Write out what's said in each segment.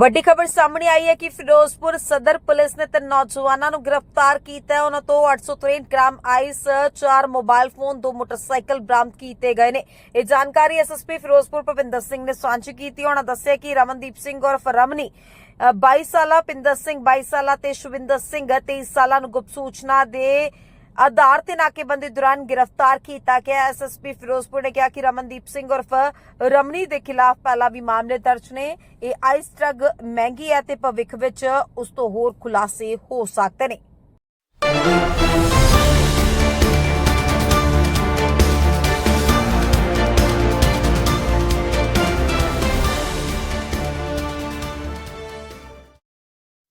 ਵੱਡੀ ਖਬਰ ਸਾਹਮਣੇ ਆਈ ਹੈ ਕਿ ਫਿਰੋਜ਼ਪੁਰ ਸਦਰ ਪੁਲਿਸ ਨੇ ਤਿੰਨ ਨੌਜਵਾਨਾਂ ਨੂੰ ਗ੍ਰਿਫਤਾਰ ਕੀਤਾ ਹੈ। ਉਹਨਾਂ ਤੋਂ 863 ਗ੍ਰਾਮ ਆਈਸ ਚਾਰ ਮੋਬਾਈਲ ਫੋਨ ਦੋ ਮੋਟਰਸਾਈਕਲ ਬਰਾਮਦ ਕੀਤੇ ਗਏ ਨੇ। ਇਹ ਜਾਣਕਾਰੀ ਐਸਐਸਪੀ ਫਿਰੋਜ਼ਪੁਰ ਭਵਿੰਦਰ ਸਿੰਘ ਨੇ ਸਾਂਝੀ ਕੀਤੀ। ਉਹਨਾਂ ਦੱਸਿਆ ਕਿ ਰਮਨਦੀਪ ਸਿੰਘ ਔਰ ਰਮਨੀ ਅ, 22 ਸਾਲਾ ਪਿੰਦਰ ਸਿੰਘ 22 ਸਾਲਾ ਤੇ ਸ਼ਵਿੰਦਰ ਸਿੰਘ 23 ਸਾਲਾ ਨੂੰ ਗੁਪਤ ਸੂਚਨਾ ਦੇ ਆਧਾਰ ਤੇ ਨਾਕੇਬੰਦੀ ਦੌਰਾਨ ਗ੍ਰਿਫਤਾਰ ਕੀਤਾ ਗਿਆ। ਐਸਐਸਪੀ ਫਿਰੋਜ਼ਪੁਰ ਨੇ ਕਿਹਾ ਕਿ ਰਮਨਦੀਪ ਸਿੰਘ ਉਰਫ ਰਮਨੀ ਦੇ ਖਿਲਾਫ ਪਹਿਲਾਂ ਵੀ ਮਾਮਲੇ ਦਰਜ ਨੇ। ਇਹ ਆਈਸ ਡਰੱਗ ਮਹਿੰਗੀ ਹੈ ਤੇ ਭਵਿੱਖ ਵਿੱਚ ਉਸ ਤੋਂ ਹੋਰ ਖੁਲਾਸੇ ਹੋ ਸਕਦੇ ਨੇ।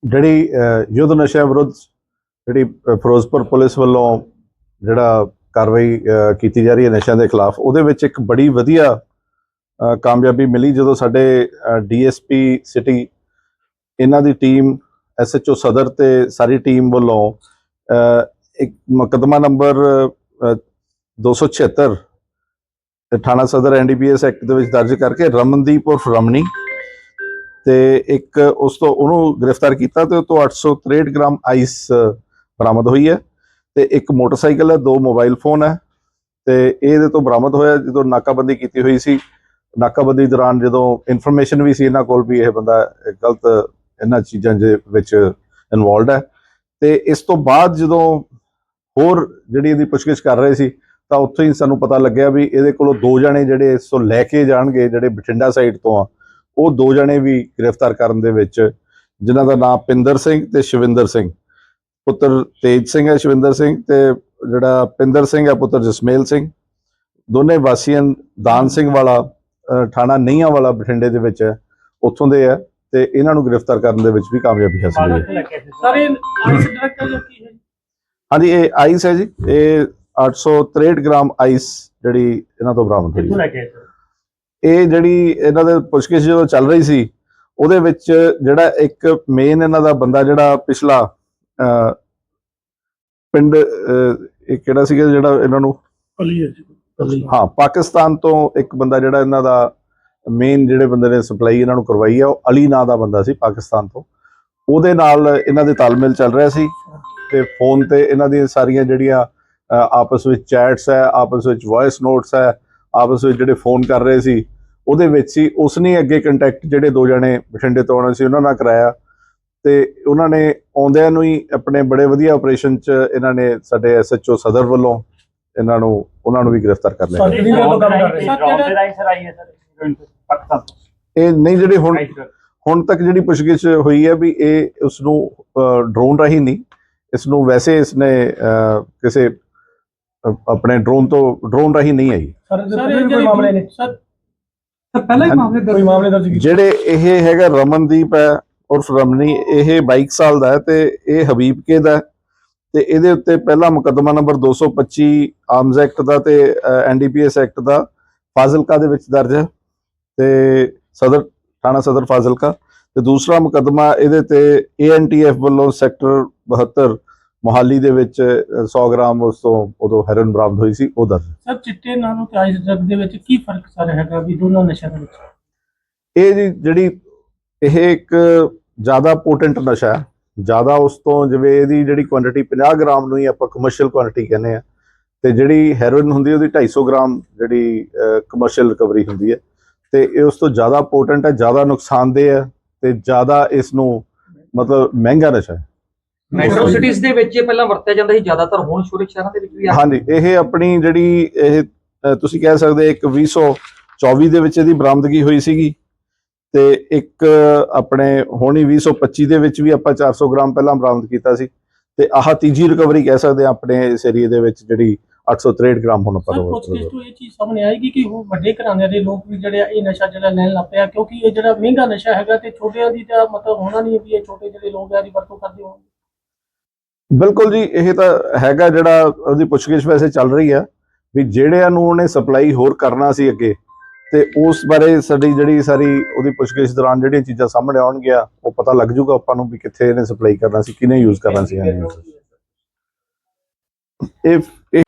ਜਿਹੜੀ ਯੁੱਧ ਨਸ਼ਾ ਵਿਰੁੱਧ ਜਿਹੜੀ ਫਿਰੋਜ਼ਪੁਰ ਪੁਲਿਸ ਵੱਲੋਂ ਜਿਹੜਾ ਕਾਰਵਾਈ ਕੀਤੀ ਜਾ ਰਹੀ ਹੈ ਨਸ਼ਿਆਂ ਦੇ ਖਿਲਾਫ ਉਹਦੇ ਵਿੱਚ ਇੱਕ ਬੜੀ ਵਧੀਆ ਕਾਮਯਾਬੀ ਮਿਲੀ ਜਦੋਂ ਸਾਡੇ ਡੀਐਸਪੀ ਸਿਟੀ ਇਹਨਾਂ ਦੀ ਟੀਮ ਐਸਐਚਓ ਸਦਰ ਤੇ ਸਾਰੀ ਟੀਮ ਵੱਲੋਂ ਇੱਕ ਮੁਕੱਦਮਾ ਨੰਬਰ ਅਹ, 276 ਤੇ ਥਾਣਾ ਸਦਰ ਐਨਡੀਪੀਐਸ ਐਕਟ ਦੇ ਵਿੱਚ ਦਰਜ ਕਰਕੇ ਰਮਨਦੀਪ ਉਰਫ ਰਮਣੀ ਤੇ ਇੱਕ ਉਸ ਤੋਂ ਉਹਨੂੰ ਗ੍ਰਿਫਤਾਰ ਕੀਤਾ ਤੇ ਉਹ ਤੋਂ 863 ਗ੍ਰਾਮ ਆਈਸ ਬਰਾਮਦ ਹੋਈ ਹੈ ਤੇ ਇੱਕ ਮੋਟਰਸਾਈਕਲ ਹੈ, ਦੋ ਮੋਬਾਈਲ ਫੋਨ ਹੈ ਤੇ ਇਹਦੇ ਤੋਂ ਬਰਾਮਦ ਹੋਇਆ ਜਦੋਂ ਨਾਕਾਬੰਦੀ ਕੀਤੀ ਹੋਈ ਸੀ। ਨਾਕਾਬੰਦੀ ਦੌਰਾਨ ਜਦੋਂ ਇਨਫੋਰਮੇਸ਼ਨ ਵੀ ਸੀ ਇਹਨਾਂ ਕੋਲ ਵੀ ਇਹ ਬੰਦਾ ਗਲਤ ਇਹਨਾਂ ਚੀਜ਼ਾਂ ਦੇ ਵਿੱਚ ਇਨਵੋਲਡ ਹੈ ਤੇ ਇਸ ਤੋਂ ਬਾਅਦ ਜਦੋਂ ਹੋਰ ਜਿਹੜੀ ਇਹਦੀ ਪੁੱਛਗਿੱਛ ਕਰ ਰਹੇ ਸੀ, ਤਾਂ ਉੱਥੇ ਹੀ ਸਾਨੂੰ ਪਤਾ ਲੱਗਿਆ ਵੀ ਇਹਦੇ ਕੋਲੋਂ ਦੋ ਜਣੇ ਜਿਹੜੇ ਇਸ ਤੋਂ ਲੈ ਕੇ ਜਾਣਗੇ, ਜਿਹੜੇ ਬਠਿੰਡਾ ਸਾਈਡ ਤੋਂ ਆ, ਉਹ ਦੋ ਜਣੇ ਵੀ ਗ੍ਰਿਫਤਾਰ ਕਰਨ ਦੇ ਵਿੱਚ, ਜਿਨ੍ਹਾਂ ਦਾ ਨਾਮ ਪਿੰਦਰ ਸਿੰਘ ਤੇ ਸ਼ਿਵਿੰਦਰ ਸਿੰਘ। ਪੁੱਤਰ ਤੇਜ ਸਿੰਘ ਹੈ ਸ਼ਿਵਿੰਦਰ ਸਿੰਘ ਤੇ ਜਿਹੜਾ ਪਿੰਦਰ ਸਿੰਘ ਹੈ ਪੁੱਤਰ ਜਸਮੇਲ ਸਿੰਘ। ਦੋਨੇ ਵਾਸੀਆਂ ਦਾਨ ਸਿੰਘ ਵਾਲਾ ਥਾਣਾ ਨਈਆਂ ਵਾਲਾ ਬਠਿੰਡੇ ਦੇ ਵਿੱਚ ਹੈ ਉੱਥੋਂ ਦੇ ਹੈ ਤੇ ਇਹਨਾਂ ਨੂੰ ਗ੍ਰਿਫਤਾਰ ਕਰਨ ਦੇ ਵਿੱਚ ਵੀ ਕਾਮਯਾਬੀ ਹਾਸਲ ਹੋਈ ਹੈ। ਸਰ ਇਹ ਆਈਸ ਡਰਗ ਜੋ ਕੀ ਹੈ? ਹਾਂਜੀ ਇਹ ਆਈਸ ਹੈ ਜੀ। ਇਹ 863 ਗ੍ਰਾਮ ਆਈਸ ਜਿਹੜੀ ਇਹਨਾਂ ਤੋਂ ਬਰਾਮਦ ਹੋਈ ਹੈ ਇਹ ਜਿਹੜੀ ਇਹਨਾਂ ਦੇ ਪੁੱਛਗਿੱਛ ਜਦੋਂ ਚੱਲ ਰਹੀ ਸੀ ਉਹਦੇ ਵਿੱਚ ਜਿਹੜਾ ਇੱਕ ਮੇਨ ਇਹਨਾਂ ਦਾ ਬੰਦਾ ਜਿਹੜਾ ਪਿਛਲਾ ਪਿੰਡ ਇਹ ਕਿਹੜਾ ਸੀਗਾ ਜਿਹੜਾ ਇਹਨਾਂ ਨੂੰ? ਅਲੀ ਹੈ ਜੀ। ਅਲੀ। ਹਾਂ ਪਾਕਿਸਤਾਨ ਤੋਂ ਇੱਕ ਬੰਦਾ ਜਿਹੜਾ ਇਹਨਾਂ ਦਾ ਮੇਨ ਜਿਹੜੇ ਬੰਦੇ ਨੇ ਸਪਲਾਈ ਇਹਨਾਂ ਨੂੰ ਕਰਵਾਈ ਆ ਉਹ ਅਲੀ ਨਾਂ ਦਾ ਬੰਦਾ ਸੀ ਪਾਕਿਸਤਾਨ ਤੋਂ। ਉਹਦੇ ਨਾਲ ਇਹਨਾਂ ਦੇ ਤਾਲਮੇਲ ਚੱਲ ਰਿਹਾ ਸੀ ਤੇ ਫੋਨ ਤੇ ਇਹਨਾਂ ਦੀਆਂ ਸਾਰੀਆਂ ਜਿਹੜੀਆਂ ਆਪਸ ਵਿੱਚ ਚੈਟਸ ਹੈ ਆਪਸ ਵਿੱਚ ਵੌਇਸ ਨੋਟਸ ਹੈ ਆਪਸ ਵਿੱਚ ਜਿਹੜੇ ਫੋਨ ਕਰ ਰਹੇ ਸੀ ਉਹਦੇ ਵਿੱਚ ਹੀ ਉਸਨੇ ਅੱਗੇ ਕੰਟੈਕਟ ਜਿਹੜੇ ਦੋ ਜਣੇ ਬਠਿੰਡੇ ਤੋਂ ਆਉਣੇ ਸੀ ਉਹਨਾਂ ਨਾਲ ਕਰਾਇਆ। ਤੇ ਉਹਨਾਂ ਨੇ ਆਉਂਦਿਆਂ ਨੂੰ ਹੀ ਆਪਣੇ ਬੜੇ ਵਧੀਆ ਆਪਰੇਸ਼ਨ 'ਚ ਇਹਨਾਂ ਨੇ ਸਾਡੇ ਐਸਐਚਓ ਸਦਰ ਵੱਲੋਂ ਇਹਨਾਂ ਨੂੰ ਉਹਨਾਂ ਨੂੰ ਵੀ ਗ੍ਰਿਫਤਾਰ ਕਰ ਲਿਆ। ਇਹ ਨਹੀਂ ਜਿਹੜੇ ਹੁਣ। ਹੁਣ ਤੱਕ ਜਿਹੜੀ ਪੁੱਛਗਿੱਛ ਹੋਈ ਹੈ ਵੀ ਇਹ ਉਸ ਨੂੰ ਡਰੋਨ ਰਾਹੀਂ ਨਹੀਂ ਇਸ ਨੂੰ ਵੈਸੇ ਇਸਨੇ ਅਹ, ਕਿਸੇ ਅਹ, ਆਪਣੇ ਡਰੋਨ ਤੋਂ ਡਰੋਨ ਰਾਹੀਂ ਨਹੀਂ ਆਈ। ਸਰ ਇਹ ਕੋਈ ਮਾਮਲੇ ਨੇ ਸਰ ਸਰ ਪਹਿਲਾਂ ਹੀ ਮਾਮਲੇ ਦਰਜ ਕੋਈ ਮਾਮਲੇ ਦਰਜ ਕੀਤੇ। ਜਿਹੜੇ ਇਹ ਹੈਗਾ ਰਮਨਦੀਪ ਹੈ ਉਰਫ ਰਮਨੀ ਇਹ 22 ਸਾਲ ਦਾ ਹੈ ਤੇ ਇਹ ਹਬੀਬ ਕੇ ਦਾ ਤੇ ਇਹਦੇ ਉੱਤੇ ਪਹਿਲਾ ਮੁਕੱਦਮਾ ਨੰਬਰ 225 ਆਰਮਸ ਐਕਟ ਦਾ ਤੇ ਐਨਡੀਪੀਐਸ ਐਕਟ ਦਾ ਫਾਜ਼ਿਲਕਾ ਦੇ ਵਿੱਚ ਦਰਜ ਹੈ ਤੇ ਸਦਰ ਥਾਣਾ ਸਦਰ ਫਾਜ਼ਿਲਕਾ ਤੇ ਦੂਸਰਾ ਮੁਕੱਦਮਾ ਇਹਦੇ ਤੇ ਏਐਨਟੀਐਫ ਵੱਲੋਂ ਸੈਕਟਰ 72 ਮੋਹਾਲੀ ਦੇ ਵਿੱਚ ਅ, 100 ਗ੍ਰਾਮ ਉਸ ਤੋਂ ਉਦੋਂ ਹੈਰੋਇਨ ਬਰਾਮਦ ਹੋਈ ਸੀ ਉਹ ਦਰਜ। ਸਰ ਚਿੱਟੇ ਨਾਲੋਂ ਤੇ ਆਈਸ ਡਰਗ ਦੇ ਵਿੱਚ ਕੀ ਫ਼ਰਕ ਸਰ ਹੈਗਾ ਵੀ ਦੋਨੋਂ ਨਸ਼ਿਆਂ ਦੇ ਵਿੱਚ ਇਹ ਜਿਹੜੀ ਇਹ ਇੱਕ ਜ਼ਿਆਦਾ ਪੋਟੈਂਟ ਨਸ਼ਾ ਹੈ। ਜ਼ਿਆਦਾ ਉਸ ਤੋਂ ਜਿਵੇਂ ਇਹਦੀ ਜਿਹੜੀ ਕੁਆਂਟੀਟੀ 50 ਗ੍ਰਾਮ ਨੂੰ ਹੀ ਆਪਾਂ ਕਮਰਸ਼ੀਅਲ ਕੁਆਂਟੀਟੀ ਕਹਿੰਦੇ ਆ ਤੇ ਜਿਹੜੀ ਹੈਰੋਇਨ ਹੁੰਦੀ ਹੈ ਉਹਦੀ 250 ਗ੍ਰਾਮ ਜਿਹੜੀ ਕਮਰਸ਼ੀਅਲ ਰਿਕਵਰੀ ਹੁੰਦੀ ਹੈ। ਤੇ ਇਹ ਉਸ ਤੋਂ ਜ਼ਿਆਦਾ ਪੋਟੈਂਟ ਹੈ ਜ਼ਿਆਦਾ ਨੁਕਸਾਨਦੇਹ ਹੈ ਤੇ ਜ਼ਿਆਦਾ ਇਸ ਨੂੰ ਮਤਲਬ ਮਹਿੰਗਾ ਨਸ਼ਾ ਹੈ। ਮੈਟਰੋ ਸਿਟੀਜ਼ ਦੇ ਵਿੱਚ ਇਹ ਪਹਿਲਾਂ ਵਰਤਿਆ ਜਾਂਦਾ ਸੀ ਜ਼ਿਆਦਾਤਰ ਹੁਣ ਸ਼ੁਰੂ ਸ਼ਹਿਰਾਂ ਦੇ ਵਿੱਚ ਵੀ ਆ। ਹਾਂਜੀ ਇਹ ਆਪਣੀ ਜਿਹੜੀ ਇਹ ਤੁਸੀਂ ਕਹਿ ਸਕਦੇ ਇੱਕ 2024 ਦੇ ਵਿੱਚ ਇਹਦੀ ਬਰਾਮਦਗੀ ਹੋਈ ਸੀਗੀ। ਤੇ ਇੱਕ ਆਪਣੇ ਹੋਣੀ 2025 ਦੇ ਵਿੱਚ ਵੀ ਆਪਾਂ 400 ਗ੍ਰਾਮ ਪਹਿਲਾਂ ਬਰਾਮਦ ਕੀਤਾ ਸੀ ਤੇ ਆਹ ਤੀਜੀ ਰਿਕਵਰੀ ਕਹਿ ਸਕਦੇ ਆ ਆਪਣੇ ਇਸ ਏਰੀਏ ਦੇ ਵਿੱਚ ਜਿਹੜੀ 863 ਗ੍ਰਾਮ ਹੁਣ ਨੂੰ ਪੁੱਛ ਤੋਂ ਇਹ ਚੀਜ਼ ਸਾਹਮਣੇ ਆਏਗੀ ਕਿ ਉਹ ਵੱਡੇ ਘਰਾਣਿਆਂ ਦੇ ਲੋਕ ਵੀ ਜਿਹੜੇ ਆ ਇਹ ਨਸ਼ਾ ਜਿਹੜਾ ਲੈਣ ਲੱਗ ਪਿਆ ਕਿਉਂਕਿ ਇਹ ਜਿਹੜਾ ਮਹਿੰਗਾ ਨਸ਼ਾ ਹੈਗਾ ਤੇ ਛੋਟਿਆਂ ਦੀ ਤਾਂ ਮਤਲਬ ਹੋਣਾ ਨਹੀਂ ਵੀ ਇਹ ਛੋਟੇ ਜਿਹੜੇ ਲੋਕ ਆ ਦੀ ਵਰਤੋਂ ਕਰਦੇ ਹੋਣਗੇ। ਬਿਲਕੁਲ ਜੀ ਇਹ ਤਾਂ ਹੈਗਾ ਜਿਹੜਾ ਉਹਦੀ ਪੁੱਛਗਿੱਛ ਵੈਸੇ ਚੱਲ ਰਹੀ ਆ ਵੀ ਜਿਹੜਿਆਂ ਨੂੰ ਉਹਨੇ ਸਪਲਾਈ ਹੋਰ ਕਰਨਾ ਸੀ ਅੱਗੇ ਤੇ ਉਸ ਬਾਰੇ ਸਾਡੀ ਜਿਹੜੀ ਸਾਰੀ ਉਹਦੀ ਪੁੱਛਗਿੱਛ ਦੌਰਾਨ ਜਿਹੜੀਆਂ ਚੀਜ਼ਾਂ ਸਾਹਮਣੇ ਆਉਣਗੀਆਂ, ਉਹ ਪਤਾ ਲੱਗ ਜੂਗਾ ਆਪਾਂ ਨੂੰ ਵੀ ਕਿੱਥੇ ਇਹਨੇ ਸਪਲਾਈ ਕਰਨਾ ਸੀ, ਕਿਹਨੇ ਯੂਜ਼ ਕਰਨਾ ਸੀ ਇਹ ਇਹ